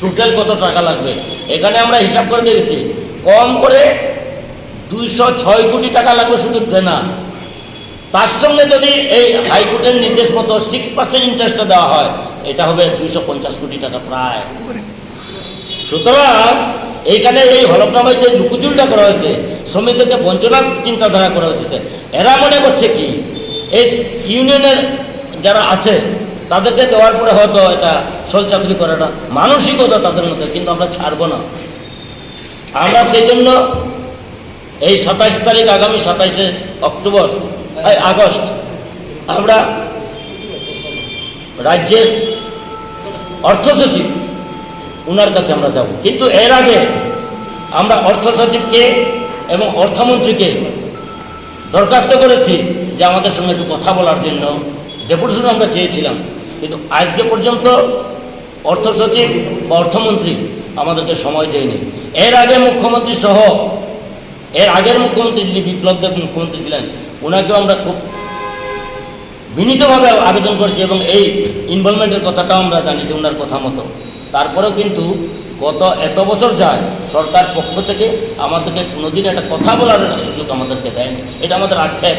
Total কত টাকা লাগবে? এখানে আমরা হিসাব করে দেখেছি, কম করে দুইশো ছয় কোটি টাকা লাগবে শুধু দেনা। তার সঙ্গে যদি এই হাইকোর্টের নির্দেশ মতো সিক্স পার্সেন্ট ইন্টারেস্টটা দেওয়া হয়, এটা হবে দুইশো পঞ্চাশ কোটি টাকা প্রায়। সুতরাং এইখানে এই হলফনামায় যে লুকুচুরিটা করা হয়েছে, শ্রমিকদেরকে বঞ্চনার চিন্তাধারা করা হয়েছে এরা মনে করছে কি? এই ইউনিয়নের যারা আছে তাদেরকে দেওয়ার পরে হয়তো এটা সলচাতুরি করাটা মানসিকতা তাদের মধ্যে, কিন্তু আমরা ছাড়বো না। আমরা সেই জন্য এই সাতাইশ তারিখ, আগামী সাতাইশে অক্টোবর আগস্ট, আমরা রাজ্যের অর্থ সচিব ওনার কাছে আমরা যাব। কিন্তু এর আগে আমরা অর্থ সচিবকে এবং অর্থমন্ত্রীকে দরখাস্ত করেছি যে আমাদের সঙ্গে একটু কথা বলার জন্য। ডেপুটেশন আমরা চেয়েছিলাম। কিন্তু আজকে পর্যন্ত অর্থ সচিব বা অর্থমন্ত্রী আমাদেরকে সময় দেয়নি। এর আগে মুখ্যমন্ত্রী সহ, এর আগের মুখ্যমন্ত্রী যিনি বিপ্লব দেব মুখ্যমন্ত্রী ছিলেন ওনাকেও আমরা খুব বিনীতভাবে আবেদন করছি এবং এই ইনভলভমেন্টের কথাটাও আমরা জানিয়েছি ওনার কথা মতো। তারপরেও কিন্তু গত এত বছর যায়, সরকার পক্ষ থেকে আমাদেরকে কোনোদিন একটা কথা বলার একটা সুযোগ আমাদেরকে দেয়নি। এটা আমাদের আক্ষেপ।